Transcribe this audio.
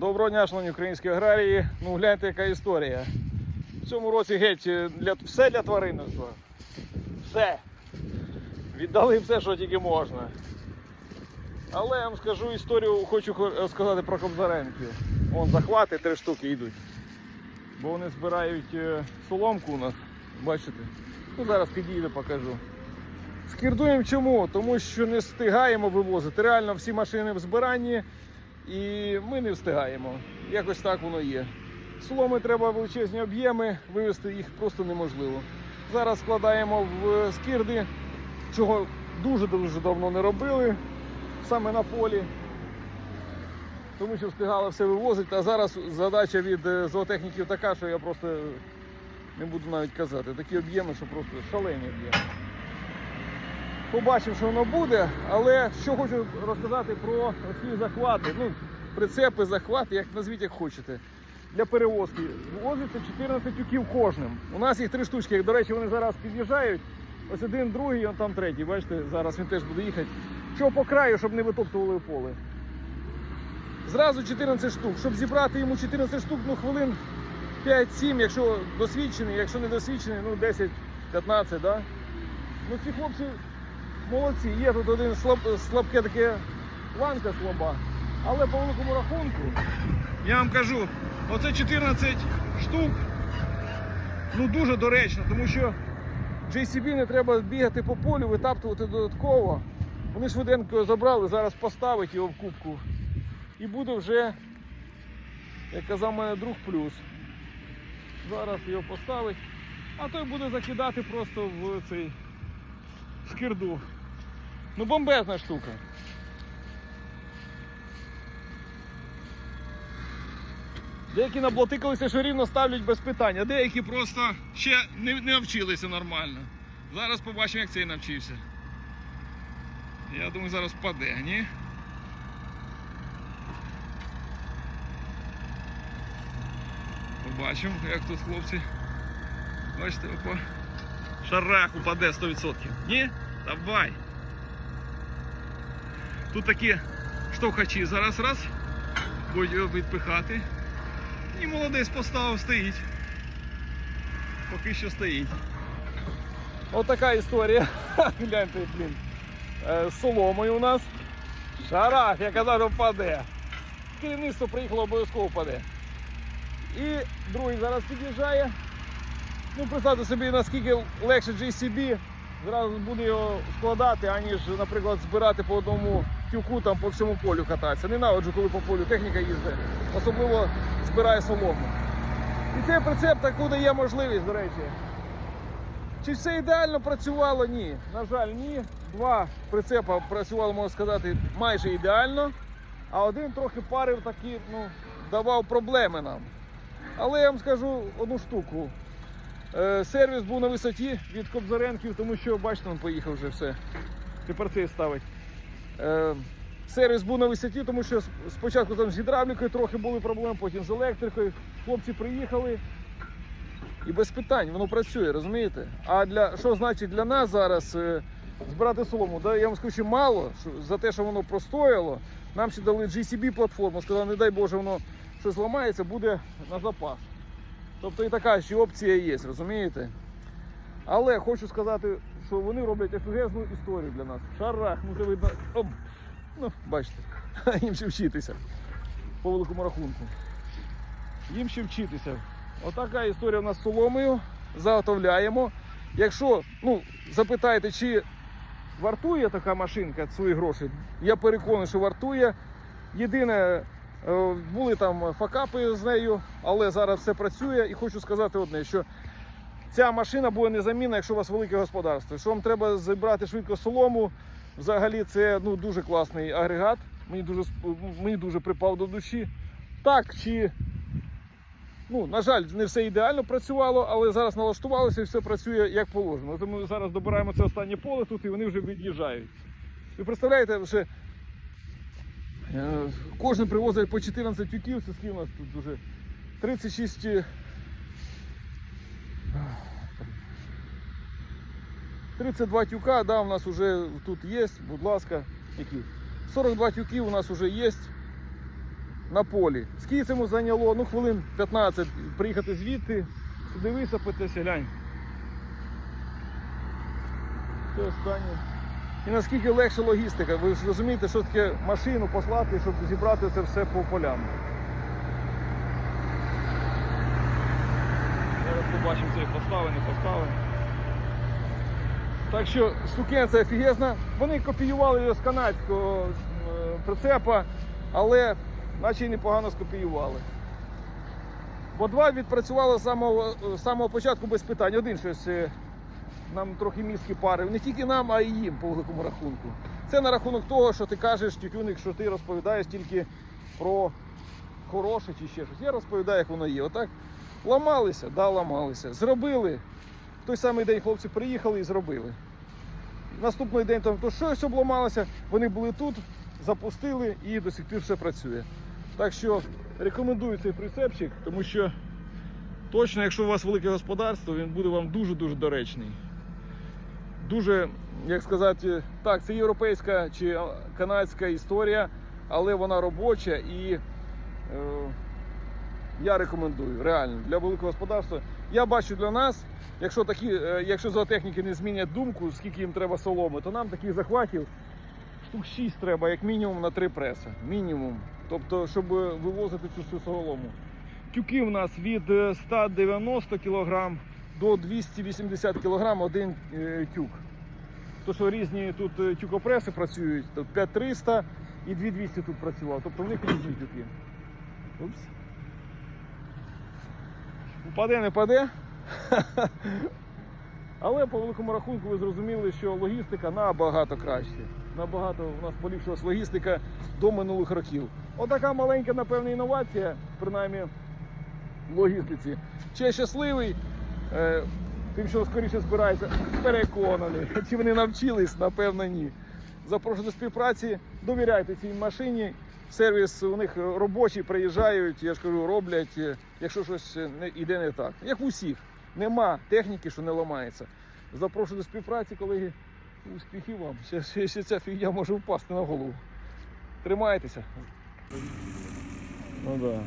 Доброго дня, шановні українські аграрії. Ну гляньте, яка історія. В цьому році геть е, для, все для тваринництва. Все. Віддали все, що тільки можна. Але я вам скажу історію, хочу хо- сказати про кобзаренків. Вон захвати три штуки йдуть. Бо вони збирають е, соломку у нас. Бачите? Ну зараз підійду, покажу. Скірдуємо чому? Тому що не встигаємо вивозити. Реально всі машини в збиранні і ми не встигаємо. Якось так воно є. Соломи треба величезні об'єми, вивезти їх просто неможливо. Зараз складаємо в скірди, чого дуже-дуже давно не робили, саме на полі. Тому що встигали все вивозити, а зараз задача від е, зоотехніків така, що я просто не буду навіть казати. Такі об'єми, що просто шалені об'єми. Побачимо, що воно буде, але що хочу розказати про ці захвати. Ну, прицепи, захвати, як назвіть як хочете. Для перевозки. Возиться 14 тюків кожним. У нас їх три штучки. До речі, вони зараз під'їжджають. Ось один, другий, он там третій. Бачите, зараз він теж буде їхати. Що по краю, щоб не витоптували поле. Зразу 14 штук. Щоб зібрати йому 14 штук, ну хвилин 5-7, якщо досвідчений, якщо не досвідчений, ну 10-15, да? Ну ці хлопці молодці. Є тут один слаб, слабке таке ланка слаба. Але по великому рахунку, я вам кажу, оце 14 штук. Ну дуже доречно, тому що JCB не треба бігати по полю, витаптувати додатково. Вони швиденько забрали, зараз поставить його в кубку. І буде вже, як казав мене друг, плюс. Зараз його поставить, а той буде закидати просто в цей скирду. Ну бомбезна штука. Деякі наблотикалися, що рівно ставлять без питань, а деякі просто ще не, не навчилися нормально. Зараз побачимо, як цей навчився. Я думаю, зараз впаде, ні? Побачимо, як тут хлопці. Бачите, опа. Шарах упаде 100%. Ні? Давай. Тут такі штовхачі зараз раз. Будуть його відпихати. І молодець поставив, стоїть. Поки що стоїть. Ось така історія. Гляньте, блін. Е, З соломою у нас. Шарах, я казав, впаде. Керівництво приїхало, обов'язково впаде. І другий зараз під'їжджає. Ну, представте собі, наскільки легше JCB зразу буде його складати, аніж, наприклад, збирати по одному тюку там по всьому полю кататися. Ненавиджу, коли по полю техніка їздить, особливо збирає солому. І цей прицеп таку дає можливість, до речі. Чи все ідеально працювало? Ні. На жаль, ні. Два прицепа працювали, можна сказати, майже ідеально, а один трохи парив такі, ну, давав проблеми нам. Але я вам скажу одну штуку. Е, Сервіс був на висоті від Кобзаренків, тому що, бачите, він поїхав вже все. Тепер цей ставить. Е, Сервіс був на висоті, тому що спочатку там з гідравлікою трохи були проблеми, потім з електрикою. Хлопці приїхали. І без питань, воно працює, розумієте? А для що значить для нас зараз е, збирати солому? Да, я вам скажу, що мало що, за те, що воно простояло. Нам ще дали GCB платформу, сказали, не дай Боже, воно щось зламається, буде на запас. Тобто і така ще опція є, розумієте? Але хочу сказати, що вони роблять офігезну історію для нас. Шарах, це видно. Оп. Ну, бачите, їм ще вчитися по великому рахунку. Їм ще вчитися. Отака історія в нас з соломою. Заготовляємо. Якщо ну, запитаєте, чи вартує така машинка свої гроші, я переконаний, що вартує. Єдине, е, були там факапи з нею, але зараз все працює. І хочу сказати одне, що ця машина буде незамінна, якщо у вас велике господарство. Якщо вам треба зібрати швидко солому, взагалі це ну, дуже класний агрегат. Мені дуже, мені дуже припав до душі. Так, чи Ну, на жаль, не все ідеально працювало, але зараз налаштувалося і все працює як положено. Тому ми зараз добираємо це останнє поле тут і вони вже від'їжджають. Ви представляєте, що е, кожен привозить по 14 тюків, це скільки у нас тут дуже 36. 32 тюка, да, у нас вже тут є, будь ласка, які. 42 тюки у нас вже є. на полі. Скільки цьому зайняло? Ну, хвилин 15 приїхати звідти, сюди висипатися, глянь. Це останнє. І наскільки легша логістика. Ви ж розумієте, що таке машину послати, щоб зібрати це все по полям. Зараз побачимо цей поставлений, поставлений. Так що штукен це офігезна. Вони копіювали його з канадського е, прицепа, але наче й непогано скопіювали. Бо два відпрацювали з самого, з самого початку без питань. Один щось е, нам трохи мізки парив. Не тільки нам, а й їм по великому рахунку. Це на рахунок того, що ти кажеш, тютюник, що ти розповідаєш тільки про хороше чи ще щось. Я розповідаю, як воно є. Отак ламалися, да, ламалися. Зробили. Той самий день хлопці приїхали і зробили. Наступний день там то щось обламалося, вони були тут, запустили і до сих пір все працює. Так що рекомендую цей прицепчик, тому що точно, якщо у вас велике господарство, він буде вам дуже-дуже доречний. Дуже, як сказати, так, це європейська чи канадська історія, але вона робоча і е, я рекомендую реально для великого господарства. Я бачу для нас, якщо такі, е, якщо зоотехніки не змінять думку, скільки їм треба соломи, то нам таких захватів штук 6 треба, як мінімум на 3 преса. Мінімум. Тобто, щоб вивозити цю всю солому. Тюки в нас від е, 190 кг до 280 кг один е, тюк. То, що різні тут е, тюкопреси працюють, тут 5300 і 2200 тут працював. Тобто в них різні тюки. Упс. Упаде, не паде. Але по великому рахунку ви зрозуміли, що логістика набагато краще. Набагато у нас поліпшилась логістика до минулих років. Отака маленька, напевно, інновація, принаймні в логістиці. Чи щасливий, е, тим, що скоріше збирається, переконаний. Чи вони навчились, напевно, ні. Запрошую до співпраці, довіряйте цій машині. Сервіс у них робочі приїжджають, я ж кажу, роблять, е, якщо щось не йде не так. Як в усіх, Нема техніки, що не ламається. Запрошую до співпраці, колеги. Успіхів вам. Ще, ще, ще ця фігня може впасти на голову. Тримайтеся. Ну да.